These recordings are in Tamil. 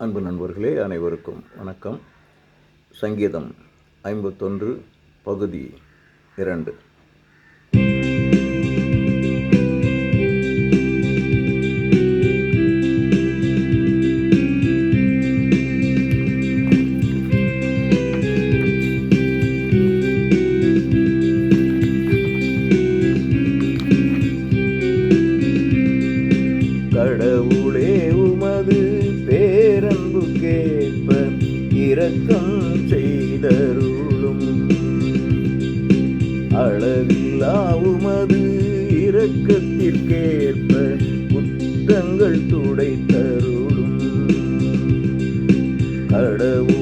அன்பு நண்பர்களே அனைவருக்கும் வணக்கம். சங்கீதம் ஐம்பத்தொன்று பகுதி இரண்டு. துடைத்தருளும். கடவுள்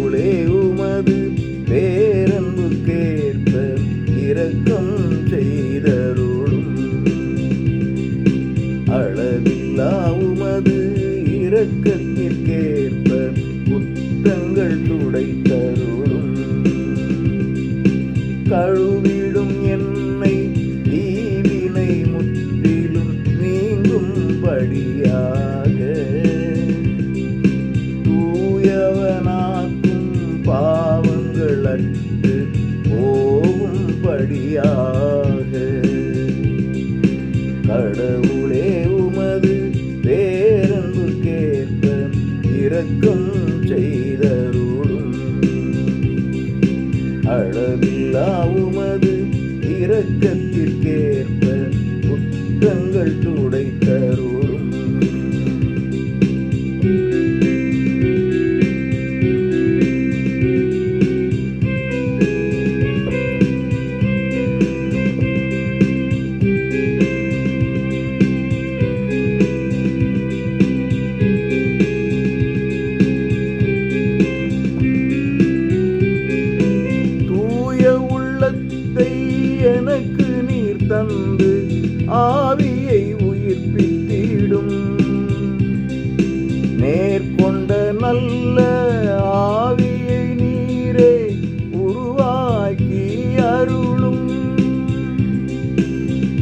கடவுளே உமது பேரன்பு கேட்ப இரக்கம் செய்தருளும். அளவில்லா உமது இரக்கத்திற்கேற்ப குற்றங்கள் துடைத்தருளும் வந்து ஆவியை உயிர்ப்பித்திடும். நேர்கொண்ட நல்ல ஆவியை நீரே உருவாக்கி அருளும்.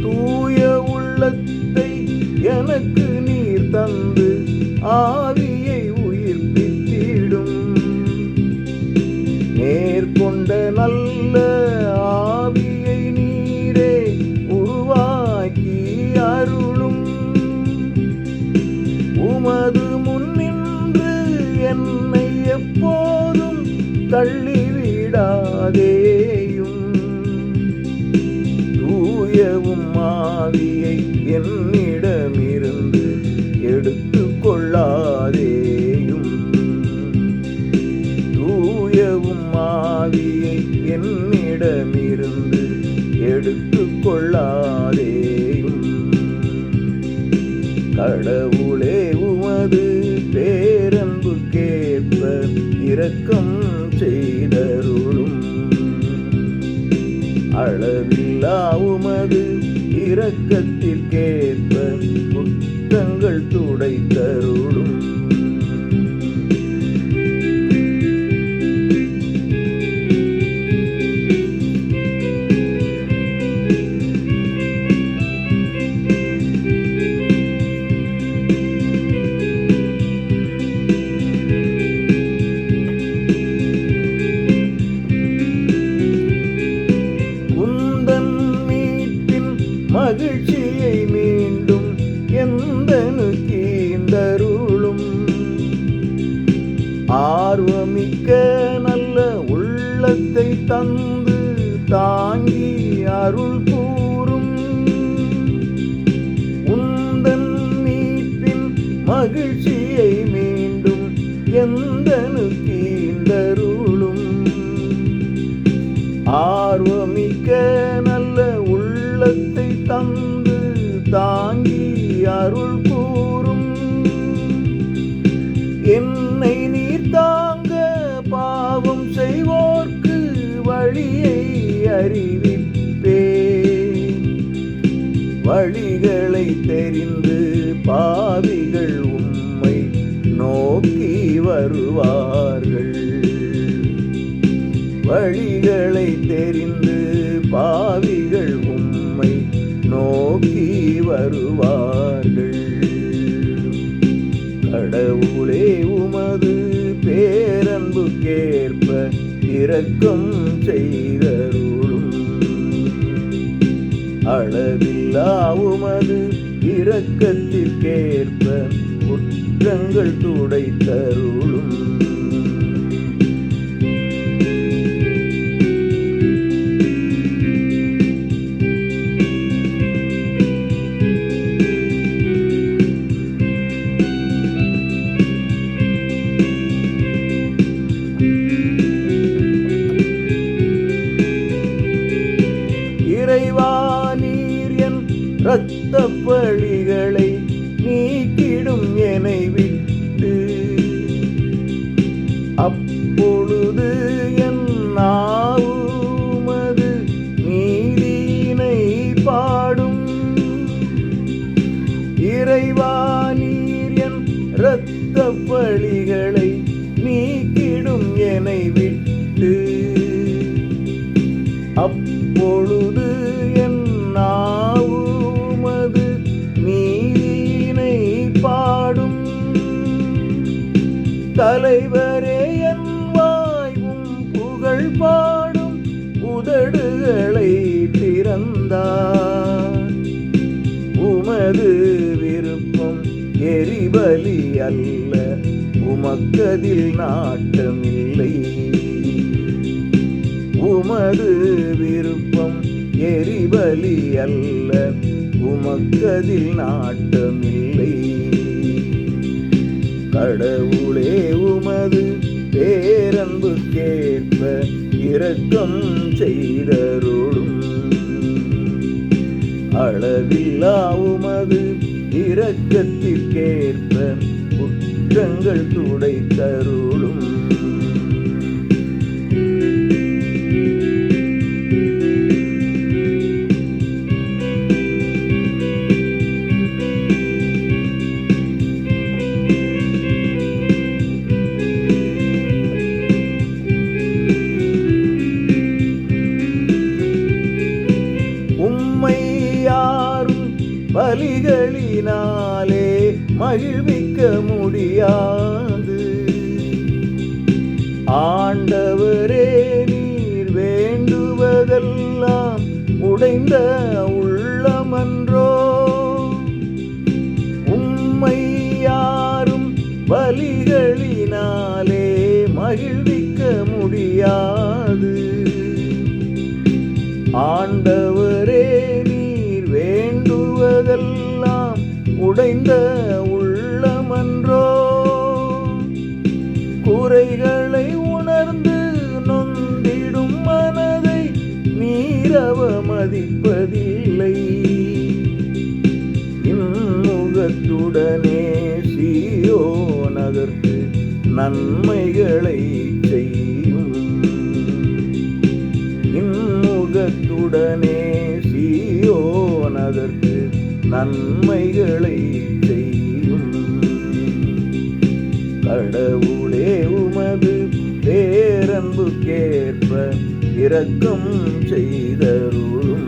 தூய உள்ளத்தை எனக்கு நீர் தந்து ஆ தூயவும் ஆவியை இரக்கத்திற்கேற்ப தந்து வழிகளை தெரிந்து பாவிகள் உம்மை நோக்கி வருவார்கள். வழிகளை தெரிந்து பாவிகள் உம்மை நோக்கி வருவார்கள். கடவுளே உமது பேரன்புக்கேற்ப இரக்கம் செய்து வழக்கத்திற்கேற்ப குற்றங்கள் துடைத்தரும் அப்பொழுது என் நாவுமது நீதியினை பாடும். இறைவா நீர் என் இரத்த பழிகளை நீக்கிடும் என்னை விட்டு. அப்பொழுது என் நாவுமது நீதியினை பாடும். தலைவரே எரிபலி அல்ல. உமக்கதில் நாட்டமில்லை. உமது விருப்பம் எரிபலி அல்ல. உமக்கதில் நாட்டமில்லை. கடவுளே உமது பேரன்பு கேட்ப இரக்கம் செய்தருளும். அளவில்லா உமது இரக்கத்திற்கேற்ப குற்றங்கள் துடை தருளும் ஆண்டவரே நீர் வேண்டுவதெல்லாம் உடைந்த உள்ளமன்றோ? குறைகளை உணர்ந்து நொந்திடும் மனதை நீரவ மதிப்பதில்லை இம்முகத்துடனே சீயோ நகர்த்து நன்மைகளை உடனே சீயோ நன்மைகளை செய்யும். கடவுளே உமது பேரன்பு கேற்ப இரக்கம் செய்தருளும்.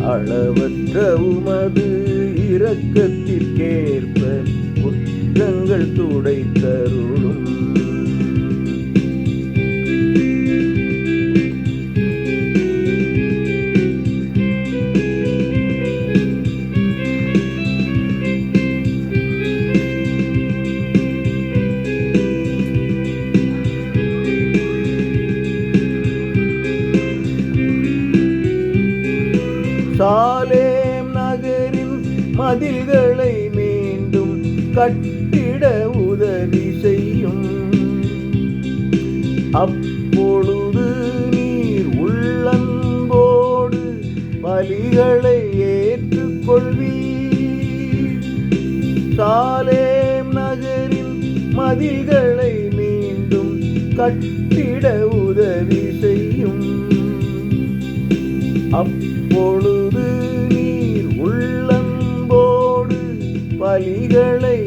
அளவற்ற உமது இரக்கத்திற்கேற்ப குற்றங்கள் துடைத்தருளும். கட்டிட உதவி செய்யும். அப்பொழுது நீர் உள்ளங்கோடு பலிகளை ஏற்றுக்கொள்வீர். சாலேம் நகரின் மதில்களை மீண்டும் கட்டிட உதவி செய்யும். அப்பொழுது நீர் உள்ளங்கோடு பலிகளை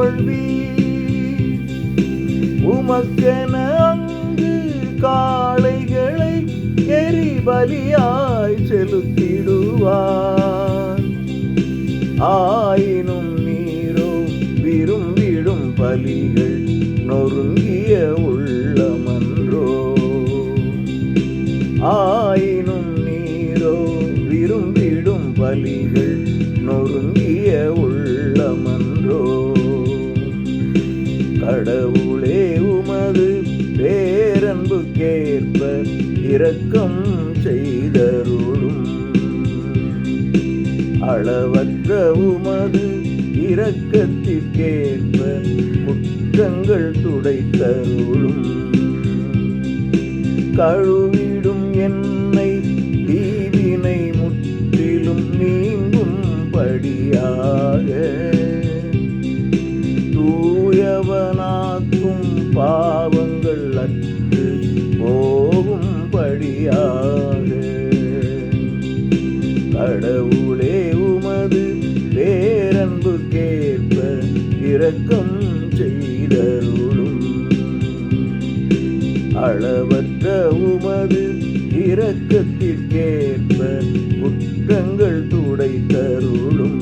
ஏற்றுக்கொள்வீர் உமக்கென அங்கு காளைகளை எரிபலியாய் செலுத்திடுவார். ஆயினும் நீரோ விரும்பிடும் பலிகள் நொறுங்கிய இரக்கம் செய்தருளும். அளவற்ற உமது இரக்கத்திற்கேற்ப குற்றங்கள் துடைத்தருளும். கழுவிடும் என்னை தீவினை முற்றிலும் நீங்கும் படியாக. தூயவனாக்கும் பாவங்கள் படியாக கடவுளே உமது பேரன்புக்கேற்ப இரக்கம் செய்தருளும். அளவற்ற உமது இரக்கத்திற்கேற்ப குற்றங்கள் துடைத்தருளும்.